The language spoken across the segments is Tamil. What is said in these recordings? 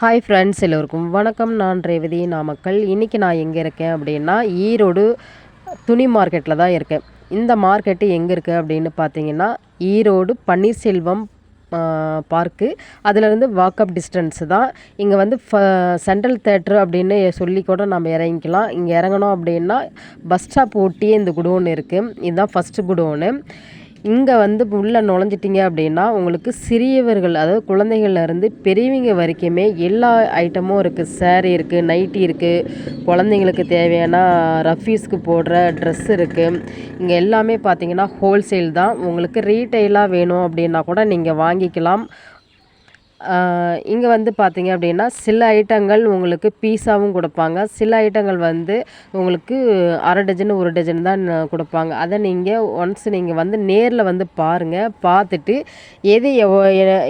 ஹாய் ஃப்ரெண்ட்ஸ் எல்லோருக்கும் வணக்கம். நான் ரேவதி நாமக்கல் இன்றைக்கி நான் எங்கே இருக்கேன் அப்படின்னா ஈரோடு துணி மார்க்கெட்டில் தான் இருக்கேன். இந்த மார்க்கெட்டு எங்கே இருக்குது அப்படின்னு பார்த்தீங்கன்னா ஈரோடு பன்னீர்செல்வம் பார்க்கு அதிலிருந்து வாக்கப் டிஸ்டன்ஸு தான். இங்கே வந்து ஃப சென்ட்ரல் தேட்ரு அப்படின்னு சொல்லி கூட நம்ம இறங்கிக்கலாம். இங்கே இறங்கணும் அப்படின்னா பஸ் ஸ்டாப் ஒட்டியே இந்த குடோன் இருக்குது இதுதான் ஃபஸ்ட்டு குடோனு. இங்கே வந்து உள்ளே நுழைஞ்சிட்டிங்க அப்படின்னா உங்களுக்கு சிறியவர்கள் அதாவது குழந்தைகள்லேருந்து பெரியவங்க வரைக்குமே எல்லா ஐட்டமும் இருக்குது சேரீ இருக்குது நைட்டி இருக்குது குழந்தைங்களுக்கு தேவையான ரஃபீஸ்க்கு போடுற ட்ரெஸ் இருக்குது இங்கே எல்லாமே பார்த்தீங்கன்னா ஹோல்சேல் தான். உங்களுக்கு ரீட்டெயிலாக வேணும் அப்படின்னா கூட நீங்கள் வாங்கிக்கலாம். இங்கே வந்து பார்த்தீங்க அப்படின்னா சில ஐட்டங்கள் உங்களுக்கு பீஸாவும் கொடுப்பாங்க. சில ஐட்டங்கள் வந்து உங்களுக்கு அரை டஜன் ஒரு டஜன் தான் கொடுப்பாங்க. அதை நீங்கள் ஒன்ஸ் நீங்கள் வந்து நேரில் வந்து பாருங்கள் பார்த்துட்டு எது எவ்வளோ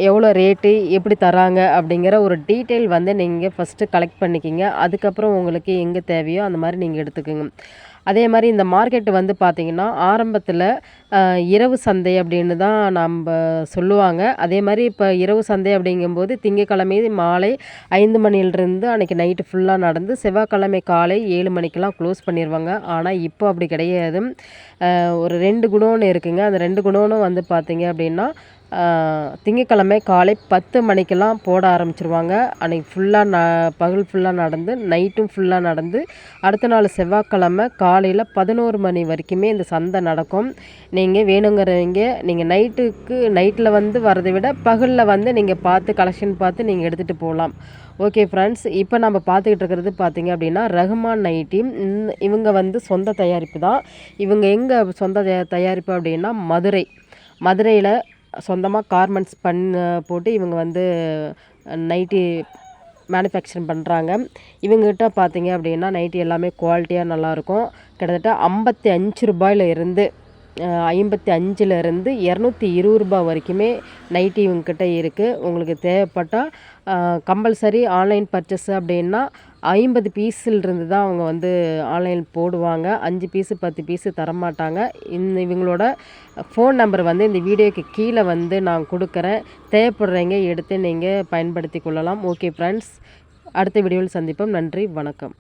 எவ்வளோ ரேட்டு எப்படி தராங்க அப்படிங்கிற ஒரு டீட்டெயில் வந்து நீங்கள் ஃபஸ்ட்டு கலெக்ட் பண்ணிக்கிங்க. அதுக்கப்புறம் உங்களுக்கு எங்கே தேவையோ அந்த மாதிரி நீங்கள் எடுத்துக்கோங்க. அதே மாதிரி இந்த மார்க்கெட்டு வந்து பார்த்திங்கன்னா ஆரம்பத்தில் இரவு சந்தை அப்படின்னு தான் நம்ம சொல்லுவாங்க. அதே மாதிரி இப்போ இரவு சந்தை அப்படிங்கும்போது திங்கக்கிழமை மாலை ஐந்து மணிலிருந்து அன்றைக்கி நைட்டு ஃபுல்லாக நடந்து செவ்வாய்க்கிழமை காலை ஏழு மணிக்கெலாம் க்ளோஸ் பண்ணிடுவாங்க ஆனால் இப்போ அப்படி கிடையாது. ஒரு ரெண்டு குடோன்னு இருக்குங்க. அந்த ரெண்டு குடோனும் வந்து பார்த்திங்க அப்படின்னா திங்கக்கிழமை காலை பத்து மணிக்கெல்லாம் போட ஆரம்பிச்சிருவாங்க. அன்றைக்கி ஃபுல்லாக ந பகல் ஃபுல்லாக நடந்து நைட்டும் ஃபுல்லாக நடந்து அடுத்த நாள் செவ்வாய்க்கிழமை காலையில் பதினோரு மணி வரைக்குமே இந்த சந்தை நடக்கும். நீங்கள் வேணுங்கிறவங்க நீங்கள் நைட்டுக்கு நைட்டில் வந்து வரதை விட பகலில் வந்து நீங்கள் பார்த்து கலெக்ஷன் பார்த்து நீங்கள் எடுத்துகிட்டு போகலாம். ஓகே ஃப்ரெண்ட்ஸ் இப்போ நம்ம பார்த்துக்கிட்டு இருக்கிறது பார்த்தீங்க அப்படின்னா ரஹ்மான் நைட்டி இவங்க வந்து சொந்த தயாரிப்பு தான். இவங்க எங்கே சொந்த தயாரிப்பு அப்படின்னா மதுரை. மதுரையில் சொந்தமாக கார்மெண்ட்ஸ் பண்ண போட்டு இவங்க வந்து நைட்டி மேனுஃபேக்சரிங் பண்ணுறாங்க இவங்ககிட்ட பார்த்தீங்க அப்படின்னா நைட்டி எல்லாமே குவாலிட்டியாக நல்லாயிருக்கும் கிட்டத்தட்ட ஐம்பத்தி அஞ்சு ரூபாயில் இருந்து ஐம்பத்தி அஞ்சுலேருந்து இரநூத்தி இருபது ரூபா வரைக்குமே நைட்டி இவங்கக்கிட்ட இருக்குது உங்களுக்கு தேவைப்பட்டால் கம்பல்சரி ஆன்லைன் பர்ச்சேஸ் அப்படின்னா ஐம்பது பீஸிலிருந்து தான் அவங்க வந்து ஆன்லைன் போடுவாங்க. அஞ்சு பீஸு பத்து பீஸு தரமாட்டாங்க. இந்த இவங்களோட ஃபோன் நம்பர் வந்து இந்த வீடியோக்கு கீழே வந்து நான் கொடுக்குறேன். தேவைப்படுறீங்க எடுத்து நீங்கள் பயன்படுத்தி கொள்ளலாம். ஓகே ஃப்ரெண்ட்ஸ் அடுத்த வீடியோவில் சந்திப்போம். நன்றி வணக்கம்.